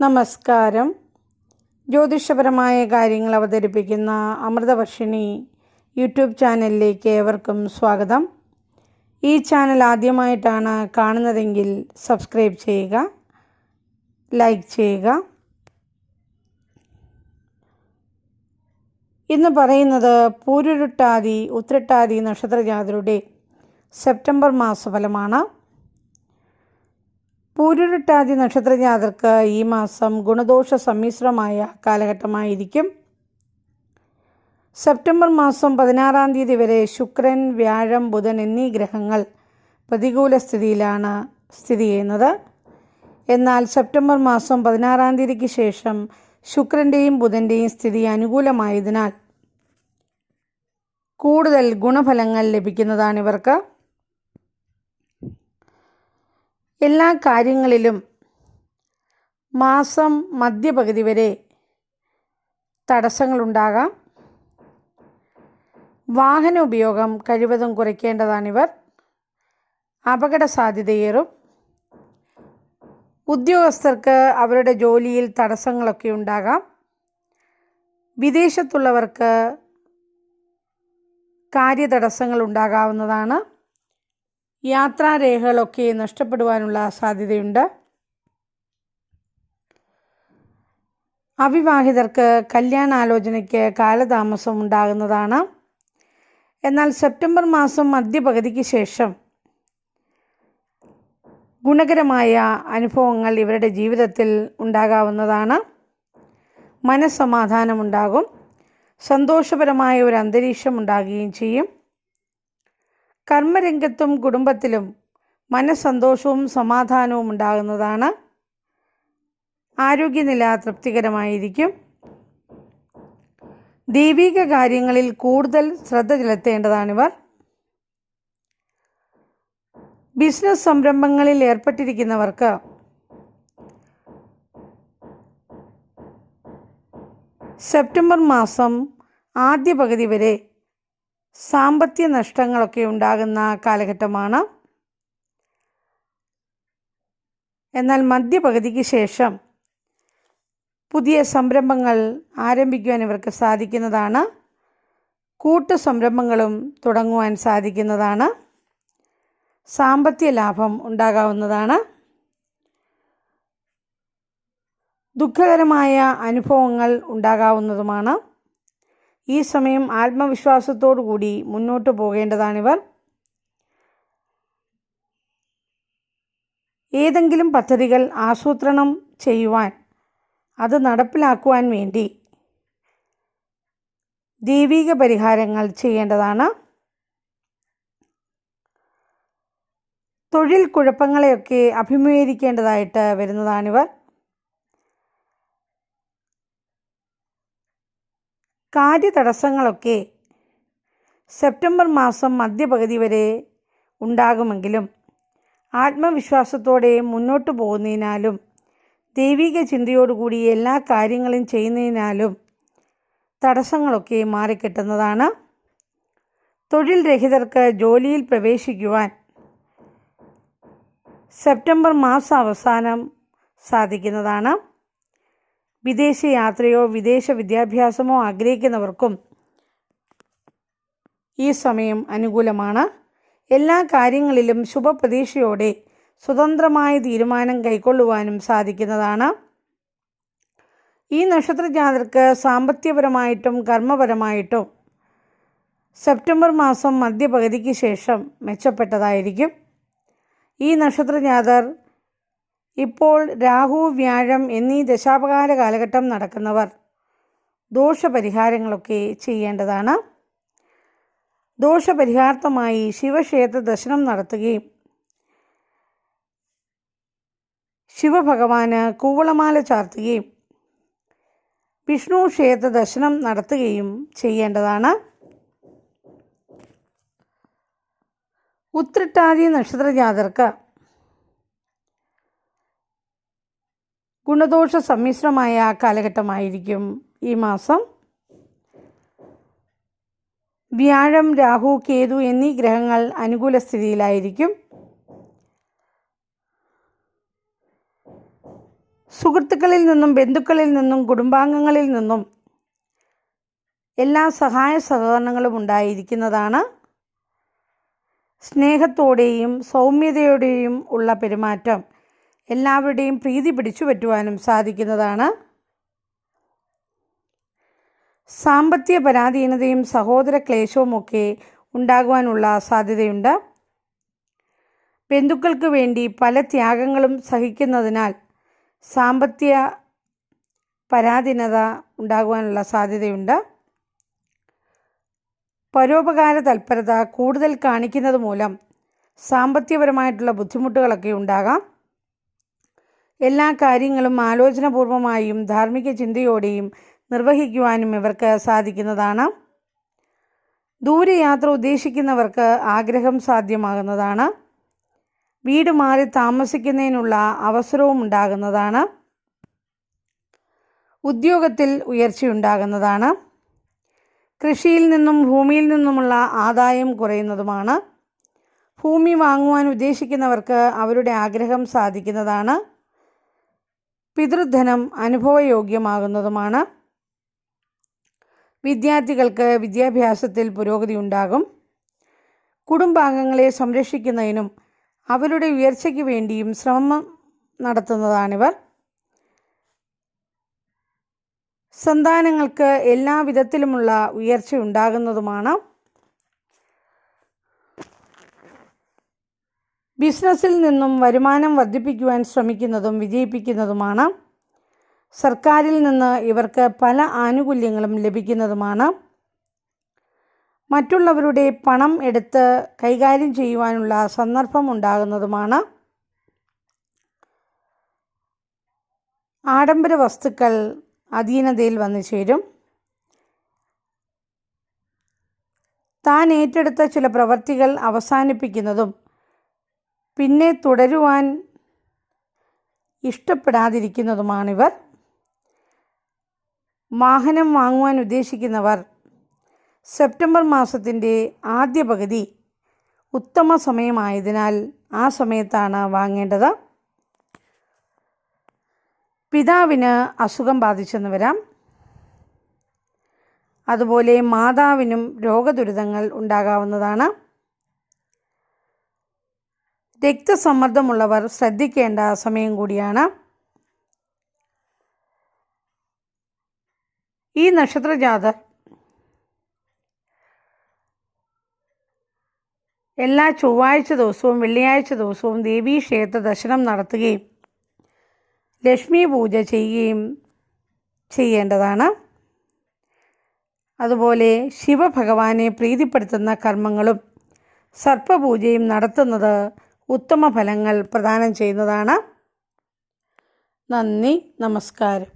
നമസ്കാരം. ജ്യോതിഷപരമായ കാര്യങ്ങൾ അവതരിപ്പിക്കുന്ന അമൃതവർഷിണി യൂട്യൂബ് ചാനലിലേക്ക് ഏവർക്കും സ്വാഗതം. ഈ ചാനൽ ആദ്യമായിട്ടാണ് കാണുന്നതെങ്കിൽ സബ്സ്ക്രൈബ് ചെയ്യുക ലൈക്ക് ചെയ്യുക. ഇന്ന് പറയുന്നത് പൂരുരുട്ടാതി ഉത്രട്ടാതി നക്ഷത്രജാതരുടെ സെപ്റ്റംബർ മാസഫലമാണ്. പൂരുരുട്ടാതി നക്ഷത്രജാതർക്ക് ഈ മാസം ഗുണദോഷ സമ്മിശ്രമായ കാലഘട്ടമായിരിക്കും. സെപ്റ്റംബർ മാസം പതിനാറാം തീയതി വരെ ശുക്രൻ വ്യാഴം ബുധൻ എന്നീ ഗ്രഹങ്ങൾ പ്രതികൂല സ്ഥിതിയിലാണ് സ്ഥിതി ചെയ്യുന്നത്. എന്നാൽ സെപ്റ്റംബർ മാസം പതിനാറാം തീയതിക്ക് ശേഷം ശുക്രന്റെയും ബുധന്റെയും സ്ഥിതി അനുകൂലമായതിനാൽ കൂടുതൽ ഗുണഫലങ്ങൾ ലഭിക്കുന്നതാണ് ഇവർക്ക്. എല്ലാ കാര്യങ്ങളിലും മാസം മധ്യപകുതി വരെ തടസ്സങ്ങളുണ്ടാകാം. വാഹന ഉപയോഗം കഴിവതും കുറയ്ക്കേണ്ടതാണിവർ. അപകട സാധ്യതയേറും ഉദ്യോഗസ്ഥർക്ക് അവരുടെ ജോലിയിൽ തടസ്സങ്ങളൊക്കെ ഉണ്ടാകാം. വിദേശത്തുള്ളവർക്ക് കാര്യതടസ്സങ്ങൾ ഉണ്ടാകാവുന്നതാണ്. യാത്രാരേഖകളൊക്കെ നഷ്ടപ്പെടുവാനുള്ള സാധ്യതയുണ്ട്. അവിവാഹിതർക്ക് കല്യാണാലോചനയ്ക്ക് കാലതാമസം ഉണ്ടാകുന്നതാണ്. എന്നാൽ സെപ്റ്റംബർ മാസം മധ്യപകുതിക്ക് ശേഷം ഗുണകരമായ അനുഭവങ്ങൾ ഇവരുടെ ജീവിതത്തിൽ ഉണ്ടാകാവുന്നതാണ്. മനസ്സമാധാനമുണ്ടാകും. സന്തോഷപരമായ ഒരു അന്തരീക്ഷം ഉണ്ടാകുകയും ചെയ്യും. കർമ്മരംഗത്തും കുടുംബത്തിലും മനസ്സന്തോഷവും സമാധാനവും ഉണ്ടാകുന്നതാണ്. ആരോഗ്യനില തൃപ്തികരമായിരിക്കും. ദൈവിക കാര്യങ്ങളിൽ കൂടുതൽ ശ്രദ്ധ ചെലുത്തേണ്ടതാണിവർ. ബിസിനസ് സംരംഭങ്ങളിൽ ഏർപ്പെട്ടിരിക്കുന്നവർക്ക് സെപ്റ്റംബർ മാസം ആദ്യ പകുതി വരെ സാമ്പത്തിക നഷ്ടങ്ങളൊക്കെ ഉണ്ടാകുന്ന കാലഘട്ടമാണ്. എന്നാൽ മധ്യപകുതിക്ക് ശേഷം പുതിയ സംരംഭങ്ങൾ ആരംഭിക്കുവാൻ ഇവർക്ക് സാധിക്കുന്നതാണ്. കൂട്ടു സംരംഭങ്ങളും തുടങ്ങുവാൻ സാധിക്കുന്നതാണ്. സാമ്പത്തിക ലാഭം ഉണ്ടാകാവുന്നതാണ്. ദുഃഖകരമായ അനുഭവങ്ങൾ ഉണ്ടാകാവുന്നതുമാണ്. ഈ സമയം ആത്മവിശ്വാസത്തോടു കൂടി മുന്നോട്ട് പോകേണ്ടതാണിവർ. ഏതെങ്കിലും പദ്ധതികൾ ആസൂത്രണം ചെയ്യുവാൻ അത് നടപ്പിലാക്കുവാൻ വേണ്ടി ദൈവിക പരിഹാരങ്ങൾ ചെയ്യേണ്ടതാണ്. തൊഴിൽ കുഴപ്പങ്ങളെയൊക്കെ അഭിമുഖീകരിക്കേണ്ടതായിട്ട് വരുന്നതാണിവർ. കാര്യതടസ്സങ്ങളൊക്കെ സെപ്റ്റംബർ മാസം മധ്യപകുതി വരെ ഉണ്ടാകുമെങ്കിലും ആത്മവിശ്വാസത്തോടെ മുന്നോട്ട് പോകുന്നതിനാലും ദൈവിക ചിന്തയോടുകൂടി എല്ലാ കാര്യങ്ങളും ചെയ്യുന്നതിനാലും തടസ്സങ്ങളൊക്കെ മാറിക്കിട്ടുന്നതാണ്. തൊഴിൽ രഹിതർക്ക് ജോലിയിൽ പ്രവേശിക്കുവാൻ സെപ്റ്റംബർ മാസം അവസാനം സാധിക്കുന്നതാണ്. വിദേശ യാത്രയോ വിദേശ വിദ്യാഭ്യാസമോ ആഗ്രഹിക്കുന്നവർക്കും ഈ സമയം അനുകൂലമാണ്. എല്ലാ കാര്യങ്ങളിലും ശുഭപ്രതീക്ഷയോടെ സ്വതന്ത്രമായ തീരുമാനം കൈക്കൊള്ളുവാനും സാധിക്കുന്നതാണ്. ഈ നക്ഷത്രജാതർക്ക് സാമ്പത്തികപരമായിട്ടും കർമ്മപരമായിട്ടും സെപ്റ്റംബർ മാസം മധ്യപകുതിക്ക് ശേഷം മെച്ചപ്പെട്ടതായിരിക്കും. ഈ നക്ഷത്രജാതർ ഇപ്പോൾ രാഹു വ്യാഴം എന്നീ ദശാപകാല കാലഘട്ടം നടക്കുന്നവർ ദോഷപരിഹാരങ്ങളൊക്കെ ചെയ്യേണ്ടതാണ്. ദോഷപരിഹാർത്ഥമായി ശിവക്ഷേത്ര ദർശനം നടത്തുകയും ശിവഭഗവാന് കൂവളമാല ചാർത്തുകയും വിഷ്ണു ക്ഷേത്ര ദർശനം നടത്തുകയും ചെയ്യേണ്ടതാണ്. ഉത്രട്ടാതി നക്ഷത്രജാതർക്ക് ഗുണദോഷ സമ്മിശ്രമായ കാലഘട്ടമായിരിക്കും ഈ മാസം. വ്യാഴം രാഹു കേതു എന്നീ ഗ്രഹങ്ങൾ അനുകൂല സ്ഥിതിയിലായിരിക്കും. സുഹൃത്തുക്കളിൽ നിന്നും ബന്ധുക്കളിൽ നിന്നും കുടുംബാംഗങ്ങളിൽ നിന്നും എല്ലാ സഹായ സഹകരണങ്ങളും ഉണ്ടായിരിക്കുന്നതാണ്. സ്നേഹത്തോടെയും സൗമ്യതയോടെയും ഉള്ള പെരുമാറ്റം. എല്ലാവരുടെയും പ്രീതി പിടിച്ചു പറ്റുവാനും സാധിക്കുന്നതാണ്. സാമ്പത്തിക പരാധീനതയും സഹോദര ക്ലേശവുമൊക്കെ ഉണ്ടാകുവാനുള്ള സാധ്യതയുണ്ട്. ബന്ധുക്കൾക്ക് വേണ്ടി പല ത്യാഗങ്ങളും സഹിക്കുന്നതിനാൽ സാമ്പത്തിക പരാധീനത ഉണ്ടാകുവാനുള്ള സാധ്യതയുണ്ട്. പരോപകാര തൽപരത കൂടുതൽ കാണിക്കുന്നത് മൂലം സാമ്പത്തികപരമായിട്ടുള്ള ബുദ്ധിമുട്ടുകളൊക്കെ ഉണ്ടാകാം. എല്ലാ കാര്യങ്ങളും ആലോചനാപൂർവമായും ധാർമ്മിക ചിന്തയോടെയും നിർവഹിക്കുവാനും ഇവർക്ക് സാധിക്കുന്നതാണ്. ദൂരയാത്ര ഉദ്ദേശിക്കുന്നവർക്ക് ആഗ്രഹം സാധ്യമാകുന്നതാണ്. വീട് മാറി താമസിക്കുന്നതിനുള്ള അവസരവും ഉണ്ടാകുന്നതാണ്. ഉദ്യോഗത്തിൽ ഉയർച്ചയുണ്ടാകുന്നതാണ് കൃഷിയിൽ നിന്നും ഭൂമിയിൽ നിന്നുമുള്ള ആദായം കുറയുന്നതുമാണ്. ഭൂമി വാങ്ങുവാൻ ഉദ്ദേശിക്കുന്നവർക്ക് അവരുടെ ആഗ്രഹം സാധിക്കുന്നതാണ്. പിതൃധനം അനുഭവയോഗ്യമാകുന്നതുമാണ്. വിദ്യാർത്ഥികൾക്ക് വിദ്യാഭ്യാസത്തിൽ പുരോഗതി ഉണ്ടാകും. കുടുംബാംഗങ്ങളെ സംരക്ഷിക്കുന്നതിനും അവരുടെ ഉയർച്ചയ്ക്ക് വേണ്ടിയും ശ്രമം നടത്തുന്നതാണിവർ. സന്താനങ്ങൾക്ക് എല്ലാ വിധത്തിലുമുള്ള ഉയർച്ച ഉണ്ടാകുന്നതുമാണ്. ബിസിനസ്സിൽ നിന്നും വരുമാനം വർദ്ധിപ്പിക്കുവാൻ ശ്രമിക്കുന്നതും വിജയിപ്പിക്കുന്നതുമാണ്. സർക്കാരിൽ നിന്ന് ഇവർക്ക് പല ആനുകൂല്യങ്ങളും ലഭിക്കുന്നതുമാണ്. മറ്റുള്ളവരുടെ പണം എടുത്ത് കൈകാര്യം ചെയ്യുവാനുള്ള സന്ദർഭം ഉണ്ടാകുന്നതുമാണ്. ആഡംബര വസ്തുക്കൾ അധീനതയിൽ വന്നു ചേരും. താൻ ഏറ്റെടുത്ത ചില പ്രവർത്തികൾ അവസാനിപ്പിക്കുന്നതും പിന്നെ തുടരുവാൻ ഇഷ്ടപ്പെടാതിരിക്കുന്നതുമാണിവർ. വാഹനം വാങ്ങുവാൻ ഉദ്ദേശിക്കുന്നവർ. സെപ്റ്റംബർ മാസത്തിന്റെ ആദ്യ പകുതി ഉത്തമ സമയമായതിനാൽ ആ സമയത്താണ് വാങ്ങേണ്ടത്. പിതാവിന് അസുഖം ബാധിച്ചെന്ന് വരാം. അതുപോലെ മാതാവിനും രോഗദുരിതങ്ങൾ ഉണ്ടാകാവുന്നതാണ്. രക്തസമ്മർദ്ദമുള്ളവർ ശ്രദ്ധിക്കേണ്ട സമയം കൂടിയാണ്. ഈ നക്ഷത്രജാതർ എല്ലാ ചൊവ്വാഴ്ച ദിവസവും വെള്ളിയാഴ്ച ദിവസവും ദേവീക്ഷേത്ര ദർശനം നടത്തുകയും ലക്ഷ്മി പൂജ ചെയ്യുകയും ചെയ്യേണ്ടതാണ്. അതുപോലെ ശിവഭഗവാനെ പ്രീതിപ്പെടുത്തുന്ന കർമ്മങ്ങളും സർപ്പപൂജയും നടത്തുന്നത് ഉത്തമ ഫലങ്ങൾ പ്രദാനം ചെയ്യുന്നതാണ്. നന്ദി നമസ്കാരം.